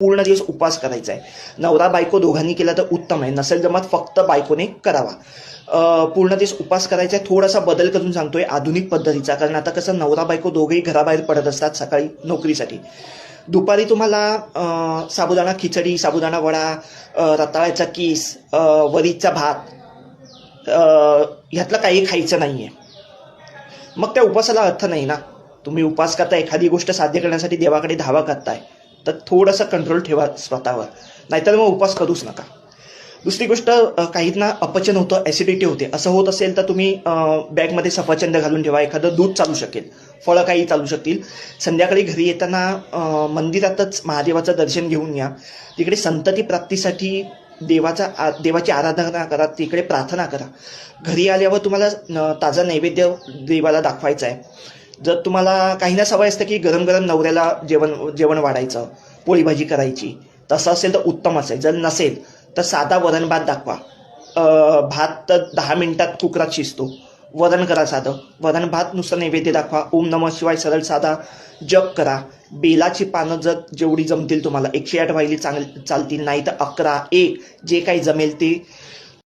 पूर्ण दिवस उपवास करायचा आहे. नवरा बायको दोघांनी केला तर उत्तम आहे. नसेल जमत फक्त बायकोने करावा. पूर्ण दिवस उपवास करायचा आहे. थोडासा बदल करून सांगतोय आधुनिक पद्धतीचा. कारण आता कसं नवरा बायको दोघेही घराबाहेर पडत असतात सकाळी नोकरीसाठी. दुपारी तुम्हाला साबुदाणा खिचडी साबुदाणा वडा रताळ्याचा किस वरीचा भात ह्यातलं काही खायचं नाही आहे मग त्या उपवासाला अर्थ नाही ना. तुम्ही उपवास करता एखादी गोष्ट साध्य करण्यासाठी देवाकडे धावा करताय. तर थोडंसं कंट्रोल ठेवा स्वतःवर. नाहीतर मग उपवास करूच नका. दुसरी गोष्ट काहींना अपचन होतं ॲसिडिटी होते. असं होत असेल तर तुम्ही बॅगमध्ये सफरचंद घालून ठेवा एखादं दूध चालू शकेल. फळं काही चालू शकतील. संध्याकाळी घरी येताना मंदिरातच महादेवाचं दर्शन घेऊन या. तिकडे संतती प्राप्तीसाठी देवाचा आ- देवाची आराधना करा तिकडे प्रार्थना करा. घरी आल्यावर तुम्हाला ताजा नैवेद्य देवाला दाखवायचा आहे. जर तुम्हाला काही ना सवय असते की गरम गरम नवऱ्याला जेवण जेवण वाढायचं पोळी भाजी करायची तसं असेल तर उत्तम असेल. जर नसेल तर साधा वरण भात दाखवा. भात तर दहा मिनिटात कुकरात शिजतो. वरण करा साधं. वरण भात नुसतं नैवेद्य दाखवा. ओम नम शिवाय सरळ साधा जप करा. बेलाची पानं जर जेवढी जमतील तुम्हाला एकशे आठ वाहिली चांगली चालतील नाही तर अकरा एक जे काही जमेल ते